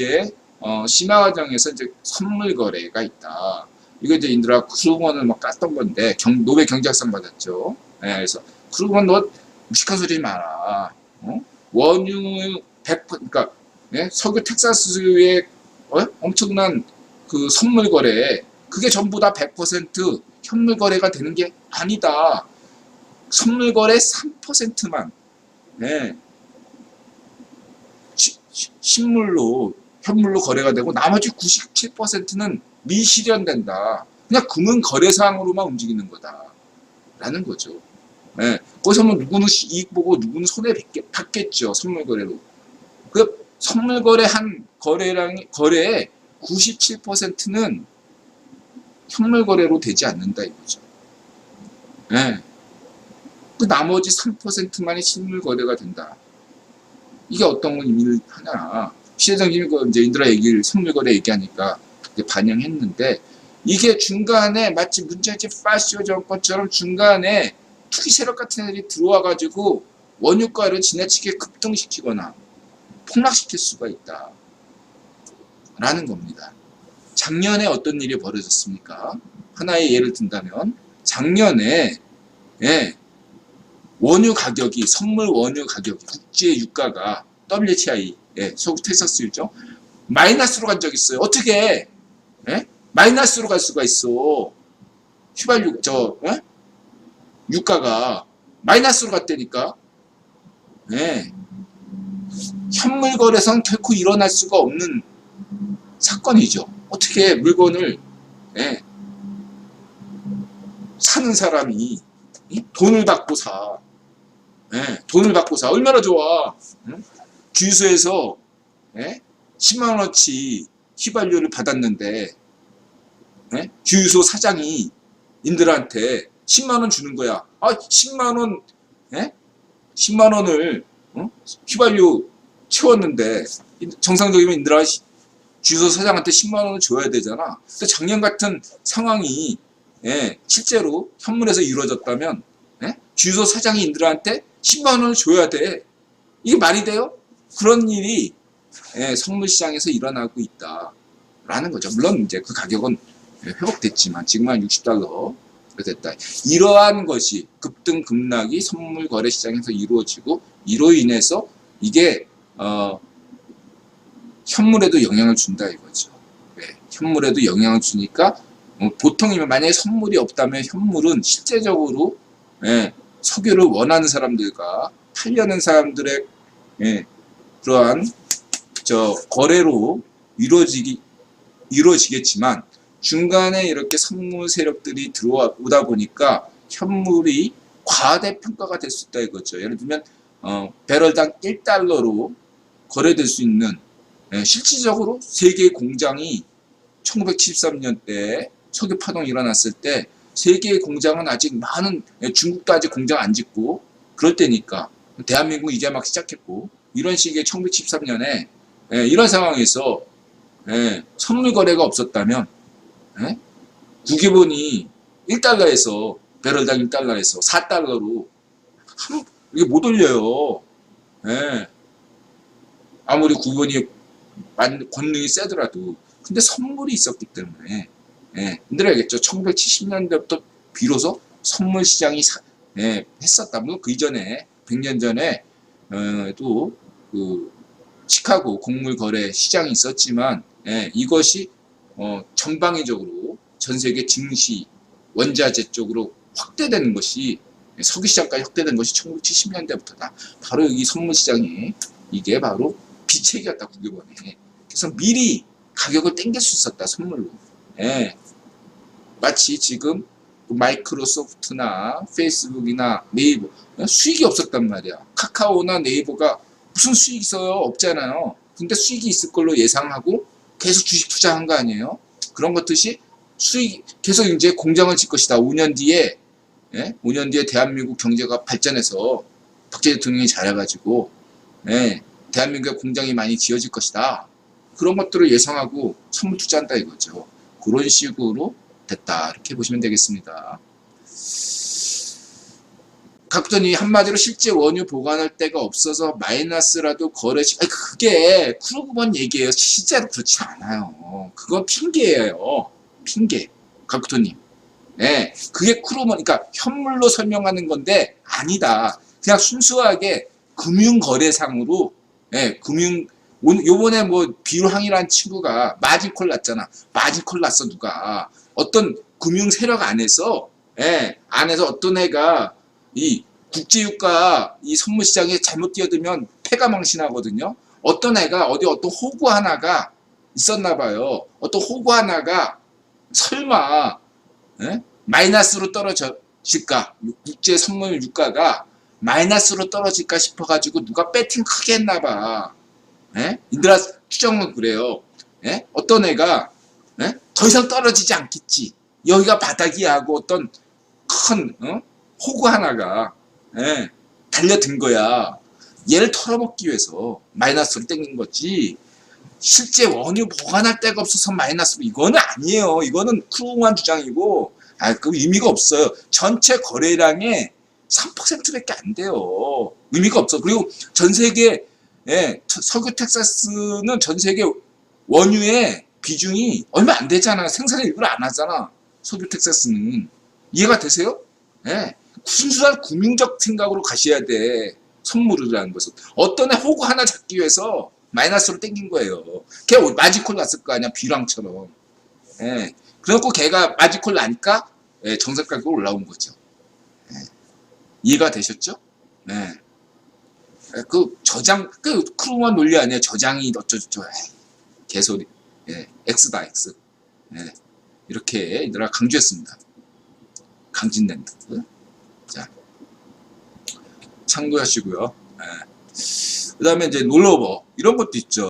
이제 어, 심화 과정에서 이제 선물 거래가 있다. 이거 이제 인드라 크루먼을 막 깠던 건데 경, 노벨 경제학상 받았죠. 예, 그래서 크루먼 너 무식한 소리 마라. 어? 원유 100 그러니까 예? 석유 텍사스의 어? 엄청난 그 선물 거래 그게 전부 다 100% 현물 거래가 되는 게 아니다. 선물 거래 3%만 예. 시- 시- 실물로 현물로 거래가 되고 나머지 97%는 미실현된다. 그냥 금은 거래상으로만 움직이는 거다 라는 거죠. 예. 거기서 뭐 누구는 이익 보고 누구는 손해 받겠- 받겠죠. 선물 거래로. 그 선물 거래 한 거래량 거래의 97%는 현물 거래로 되지 않는다 이거죠. 예. 그 나머지 3%만이 실물 거래가 된다. 이게 어떤 의미를 하냐. 시대장님이 그 이제 인드라 얘기를 선물 거래 얘기하니까 반영했는데 이게 중간에 마치 문제지 파시오 정권처럼 중간에 투기 세력 같은 애들이 들어와 가지고 원유가를 지나치게 급등시키거나 폭락시킬 수가 있다. 라는 겁니다. 작년에 어떤 일이 벌어졌습니까? 하나의 예를 든다면 작년에 예, 원유 가격이 선물 원유 가격이 국제 유가가 WTI 예, 소국 텍사스유죠 마이너스로 간 적이 있어요. 어떻게 예? 마이너스로 갈 수가 있어? 휘발유 저 예? 유가가 마이너스로 갔다니까. 예. 현물 거래선 결코 일어날 수가 없는 사건이죠. 어떻게 물건을 예, 사는 사람이 이 돈을 받고 사. 예, 돈을 받고 사. 얼마나 좋아. 응? 주유소에서 예? 10만 원어치 휘발유를 받았는데 예? 주유소 사장이 인들한테 10만 원 주는 거야. 아, 10만 원, 예? 10만 원을 어? 휘발유 채웠는데 정상적이면 인들아 주유소 사장한테 10만 원을 줘야 되잖아. 근데 작년 같은 상황이 예, 실제로 현물에서 이루어졌다면 예? 주유소 사장이 인들한테 10만 원을 줘야 돼. 이게 말이 돼요? 그런 일이 예, 선물 시장에서 일어나고 있다라는 거죠. 물론 이제 그 가격은 회복됐지만 지금 한 60달러 됐다. 이러한 것이 급등 급락이 선물 거래 시장에서 이루어지고 이로 인해서 이게 어, 현물에도 영향을 준다 이거죠. 예, 현물에도 영향을 주니까 어, 보통이면 만약에 선물이 없다면 현물은 실제적으로 예, 석유를 원하는 사람들과 팔려는 사람들의 예, 그러한 저 거래로 이루어지기 이루어지겠지만 중간에 이렇게 선물 세력들이 들어오다 보니까 현물이 과대평가가 될 수 있다 이거죠. 예를 들면 어, 배럴당 1달러로 거래될 수 있는 예, 실질적으로 세계 공장이 1973년 때 석유 파동이 일어났을 때 세계의 공장은 아직 많은 예, 중국도 아직 공장 안 짓고 그럴 때니까 대한민국 이제 막 시작했고 이런 식의 1973년에 예, 이런 상황에서 예, 선물 거래가 없었다면 예? 구기본이 1달러에서 배럴당 1달러에서 4달러로 한, 이게 못 올려요. 예. 아무리 구기본이 만- 권능이 세더라도 근데 선물이 있었기 때문에 예, 힘들어야겠죠. 1970년대부터 비로소 선물 시장이 사- 예, 했었다. 물론 그 이전에 100년 전에 어, 또그 시카고 곡물 거래 시장이 있었지만 예, 이것이 어, 전방위적으로 전 세계 증시 원자재 쪽으로 확대되는 것이 예, 석유 시장까지 확대된 것이 1970년대부터다. 바로 여기 선물 시장이 이게 바로 비책이었다 국유번에. 그래서 미리 가격을 땡길 수 있었다 선물로. 예. 마치 지금 그 마이크로소프트나 페이스북이나 네이버 수익이 없었단 말이야. 카카오나 네이버가 무슨 수익 있어요? 없잖아요. 근데 수익이 있을 걸로 예상하고 계속 주식 투자한 거 아니에요? 그런 것듯이 수익 계속 이제 공장을 짓 것이다. 5년 뒤에 예? 5년 뒤에 대한민국 경제가 발전해서 박재 대통령이 잘해가지고 예, 대한민국에 공장이 많이 지어질 것이다. 그런 것들을 예상하고 선물 투자한다 이거죠. 그런 식으로 됐다. 이렇게 보시면 되겠습니다. 각도니 한마디로 실제 원유 보관할 데가 없어서 마이너스라도 거래 시 아니, 그게 크루그먼 얘기예요. 실제로 그렇지 않아요. 그건 핑계예요. 핑계. 각도님. 예, 그게 크루먼, 그러니까 현물로 설명하는 건데 아니다. 그냥 순수하게 금융 거래상으로, 예, 금융, 오늘 요번에 뭐 비율항이라는 친구가 마진콜 났잖아. 마진콜 났어 누가. 어떤 금융 세력 안에서, 예, 안에서 어떤 애가 이 국제유가 이 선물시장에 잘못 뛰어들면 패가 망신하거든요. 어떤 애가 어디 어떤 호구 하나가 있었나 봐요. 어떤 호구 하나가 설마 예? 마이너스로 떨어질까? 국제 선물 유가가 마이너스로 떨어질까 싶어가지고 누가 배팅 크게 했나 봐. 예? 인드라 추정은 그래요. 예? 어떤 애가 예? 더 이상 떨어지지 않겠지. 여기가 바닥이야 하고 어떤 큰 어? 호구 하나가 예, 달려든 거야. 얘를 털어먹기 위해서 마이너스로 땡긴 거지. 실제 원유 보관할 데가 없어서 마이너스로 이거는 아니에요. 이거는 크루한 주장이고 아, 그 의미가 없어요. 전체 거래량의 3%밖에 안 돼요. 의미가 없어. 그리고 전 세계 예, 저- 석유 텍사스는 전 세계 원유의 비중이 얼마 안 되잖아. 생산을 일부러 안 하잖아. 석유 텍사스는 이해가 되세요? 예. 순수한 국민적 생각으로 가셔야 돼. 선물이라는 것은. 어떤 애 호구 하나 잡기 위해서 마이너스로 땡긴 거예요. 걔 마지콜 났을 거 아니야. 비랑처럼. 예. 그래갖고 걔가 마지콜 나니까 예, 정석 가격으로 올라온 거죠. 예. 이해가 되셨죠? 네. 예, 그 저장, 그 크루만 논리 아니야. 저장이 어쩌저쩌. 개소리. 예. X다, X. 예. 이렇게 얘들아 강조했습니다. 강진랜드. 자, 참고하시고요. 예. 그 다음에 이제 놀러버 이런 것도 있죠.